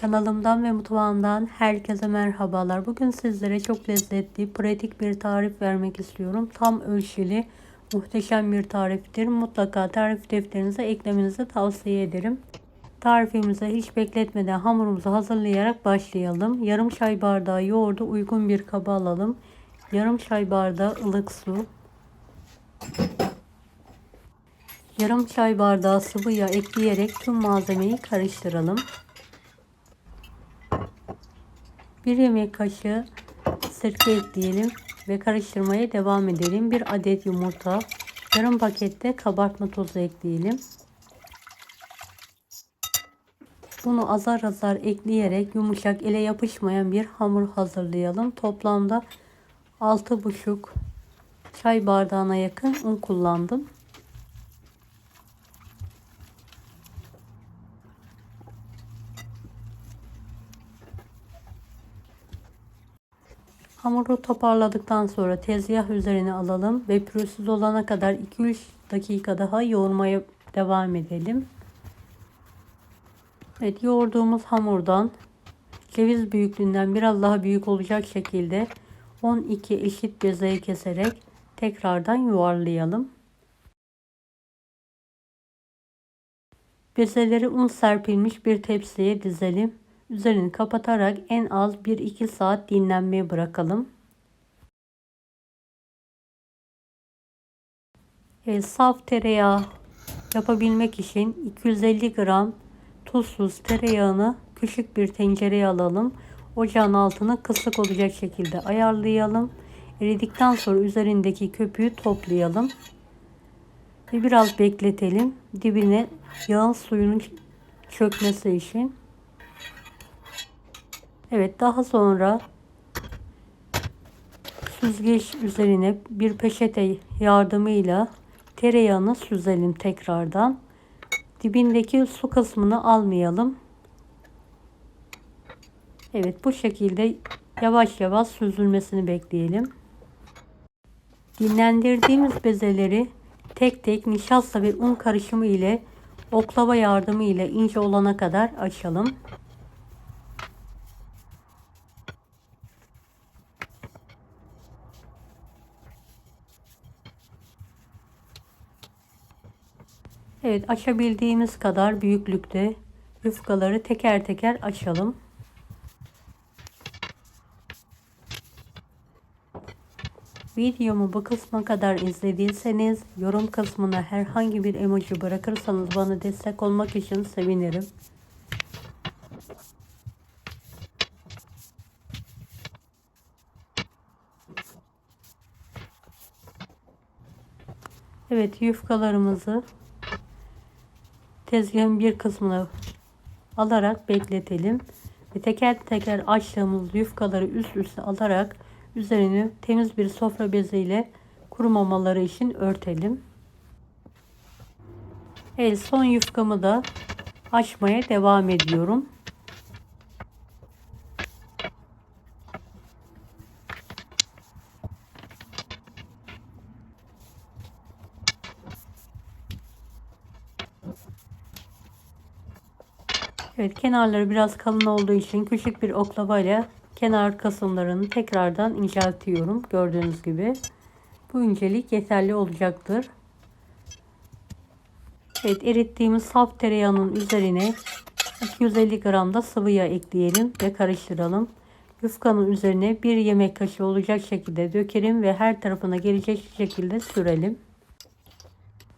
Kanalımdan ve mutfağımdan herkese merhabalar. Bugün sizlere çok lezzetli, pratik bir tarif vermek istiyorum. Tam ölçülü, muhteşem bir tariftir. Mutlaka tarif defterinize eklemenizi tavsiye ederim. Tarifimize hiç bekletmeden hamurumuzu hazırlayarak başlayalım. Yarım çay bardağı yoğurdu uygun bir kaba alalım. Yarım çay bardağı ılık su. Yarım çay bardağı sıvı yağ ekleyerek tüm malzemeyi karıştıralım. 1 yemek kaşığı sirke ekleyelim ve karıştırmaya devam edelim. 1 adet yumurta, yarım pakette kabartma tozu ekleyelim. Bunu azar azar ekleyerek yumuşak ele yapışmayan bir hamur hazırlayalım. Toplamda 6,5 çay bardağına yakın un kullandım. Hamuru toparladıktan sonra tezgah üzerine alalım ve pürüzsüz olana kadar 2-3 dakika daha yoğurmaya devam edelim. Evet yoğurduğumuz hamurdan ceviz büyüklüğünden biraz daha büyük olacak şekilde 12 eşit bezeye keserek tekrardan yuvarlayalım. Bezeleri un serpilmiş bir tepsiye dizelim. Üzerini kapatarak en az 1-2 saat dinlenmeye bırakalım. E, saf tereyağı yapabilmek için 250 gram tuzsuz tereyağını küçük bir tencereye alalım. Ocağın altını kısık olacak şekilde ayarlayalım. Eridikten sonra üzerindeki köpüğü toplayalım. Ve biraz bekletelim. Dibine yağın suyunun çökmesi için. Evet daha sonra süzgeç üzerine bir peçete yardımıyla tereyağını süzelim tekrardan. Dibindeki su kısmını almayalım. Evet bu şekilde yavaş yavaş süzülmesini bekleyelim. Dinlendirdiğimiz bezeleri tek tek nişasta ve un karışımı ile oklava yardımı ile ince olana kadar açalım. Evet açabildiğimiz kadar büyüklükte yufkaları teker teker açalım. Videomu bu kısma kadar izlediyseniz yorum kısmına herhangi bir emoji bırakırsanız bana destek olmak için sevinirim. Evet yufkalarımızı tezgahın bir kısmına alarak bekletelim. Ve teker teker açtığımız yufkaları üst üste alarak üzerini temiz bir sofra beziyle kurumamaları için örtelim. Evet son yufkamı da açmaya devam ediyorum. Evet kenarları biraz kalın olduğu için küçük bir oklavayla kenar kısımlarını tekrardan inceltiyorum. Gördüğünüz gibi. Bu incelik yeterli olacaktır. Evet erittiğimiz saf tereyağının üzerine 250 gram da sıvı yağ ekleyelim ve karıştıralım. Yufkanın üzerine bir yemek kaşığı olacak şekilde dökelim ve her tarafına gelecek şekilde sürelim.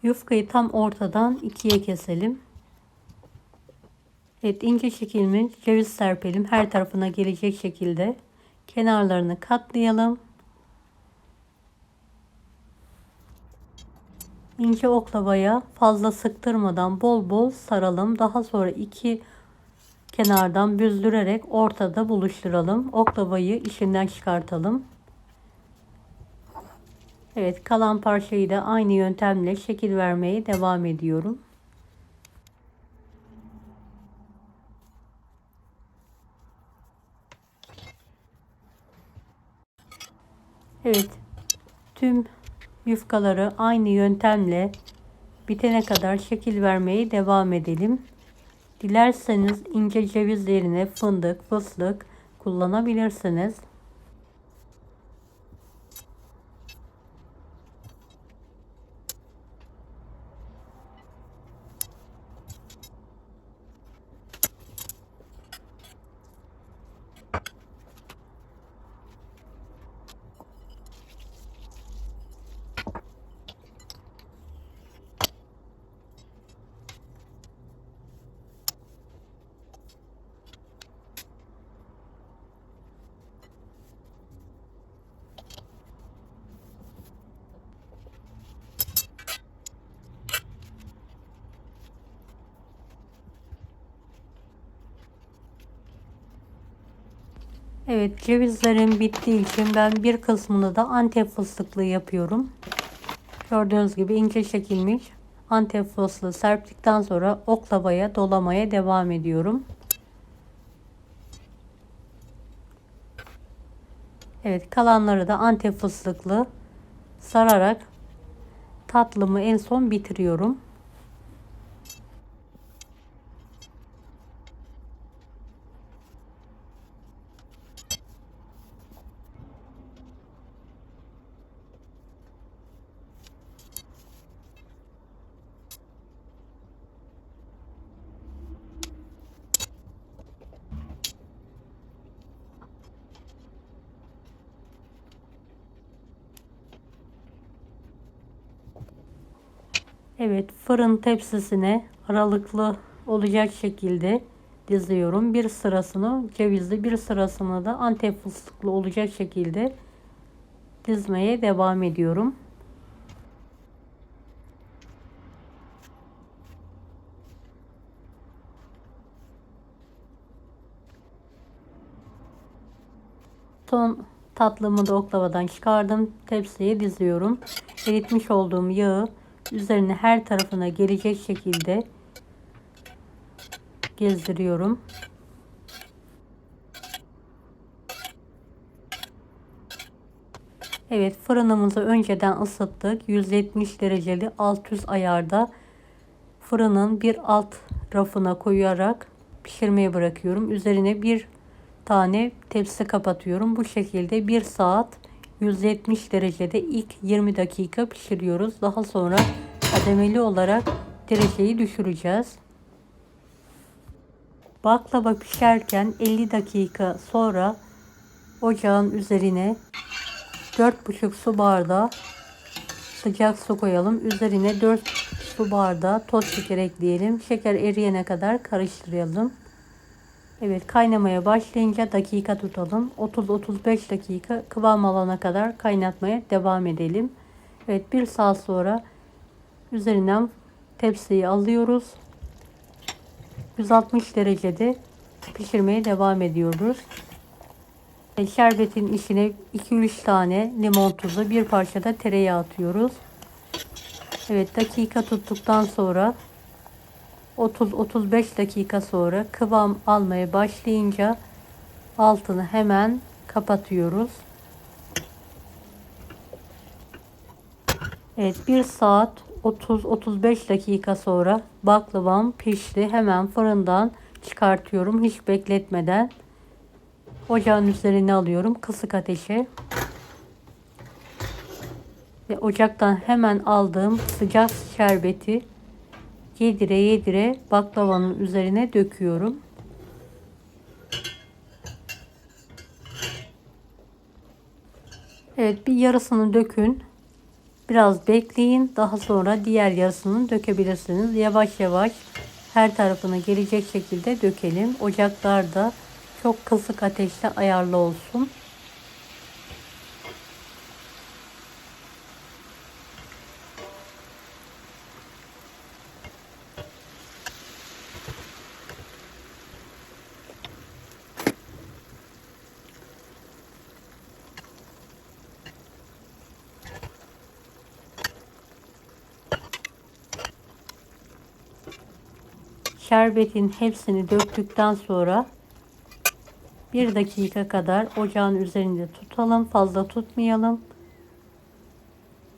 Yufkayı tam ortadan ikiye keselim. Evet ince şekilde ceviz serpelim. Her tarafına gelecek şekilde kenarlarını katlayalım. İnce oklavaya fazla sıktırmadan bol bol saralım. Daha sonra iki kenardan büzdürerek ortada buluşturalım. Oklavayı içinden çıkartalım. Evet kalan parçayı da aynı yöntemle şekil vermeye devam ediyorum. Evet. Tüm yufkaları aynı yöntemle bitene kadar şekil vermeye devam edelim. Dilerseniz ince ceviz yerine fındık, fıstık kullanabilirsiniz. Evet cevizlerim bittiği için ben bir kısmını da antep fıstıklı yapıyorum. Gördüğünüz gibi ince çekilmiş antep fıstığı serptikten sonra oklavaya dolamaya devam ediyorum. Evet kalanları da antep fıstıklı sararak tatlımı en son bitiriyorum. Evet fırın tepsisine aralıklı olacak şekilde diziyorum. Bir sırasını cevizli bir sırasını da antep fıstıklı olacak şekilde dizmeye devam ediyorum. Son tatlımı da oklavadan çıkardım. Tepsiye diziyorum. Eritmiş olduğum yağı üzerine her tarafına gelecek şekilde gezdiriyorum. Evet fırınımızı önceden ısıttık. 170 dereceli alt üst ayarda fırının bir alt rafına koyarak pişirmeye bırakıyorum. Üzerine bir tane tepsi kapatıyorum. Bu şekilde bir saat 170 derecede ilk 20 dakika pişiriyoruz. Daha sonra kademeli olarak dereceyi düşüreceğiz. Baklava pişerken 50 dakika sonra ocağın üzerine 4,5 su bardağı sıcak su koyalım. Üzerine 4 su bardağı toz şeker ekleyelim. Şeker eriyene kadar karıştıralım. Evet kaynamaya başlayınca dakika tutalım. 30-35 dakika kıvam alana kadar kaynatmaya devam edelim. Evet bir saat sonra üzerinden tepsiyi alıyoruz. 160 derecede pişirmeye devam ediyoruz. Şerbetin içine 2-3 tane limon tuzu, bir parça da tereyağı atıyoruz. Evet dakika tuttuktan sonra 30-35 dakika sonra kıvam almaya başlayınca altını hemen kapatıyoruz. Evet 1 saat 30-35 dakika sonra baklavam pişti. Hemen fırından çıkartıyorum hiç bekletmeden. Ocağın üzerine alıyorum kısık ateşe. Ve ocaktan hemen aldığım sıcak şerbeti yedire yedire baklavanın üzerine döküyorum. Evet bir yarısını dökün. Biraz bekleyin. Daha sonra diğer yarısını dökebilirsiniz. Yavaş yavaş her tarafına gelecek şekilde dökelim. Ocaklarda çok kısık ateşte ayarlı olsun. Şerbetin hepsini döktükten sonra bir dakika kadar ocağın üzerinde tutalım. Fazla tutmayalım.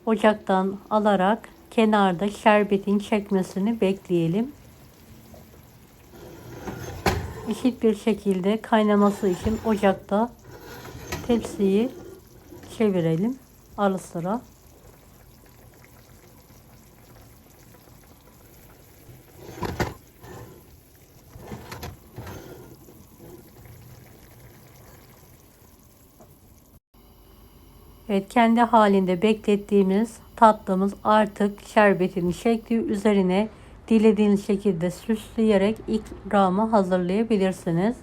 Ocaktan alarak kenarda şerbetin çekmesini bekleyelim. eşit bir şekilde kaynaması için ocakta tepsiyi çevirelim ara sıra. Evet kendi halinde beklettiğimiz tatlımız artık şerbetinin şekli üzerine dilediğiniz şekilde süsleyerek ikramı hazırlayabilirsiniz.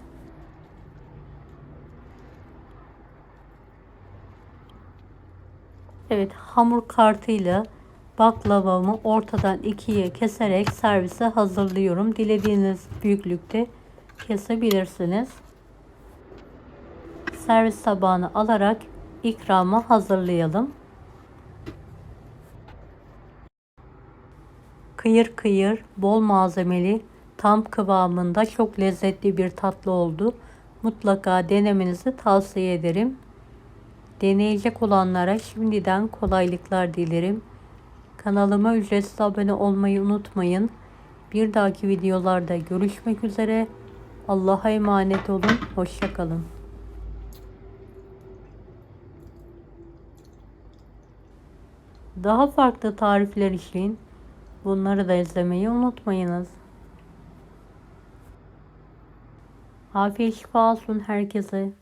Evet hamur kartıyla baklavamı ortadan ikiye keserek servise hazırlıyorum. Dilediğiniz büyüklükte kesebilirsiniz. Servis tabağına alarak ikramı hazırlayalım. Kıyır kıyır, bol malzemeli, tam kıvamında çok lezzetli bir tatlı oldu. Mutlaka denemenizi tavsiye ederim. Deneyecek olanlara şimdiden kolaylıklar dilerim. Kanalıma ücretsiz abone olmayı unutmayın. Bir dahaki videolarda görüşmek üzere. Allah'a emanet olun. Hoşçakalın. Daha farklı tarifler için bunları da izlemeyi unutmayınız. Afiyet şifa olsun herkese.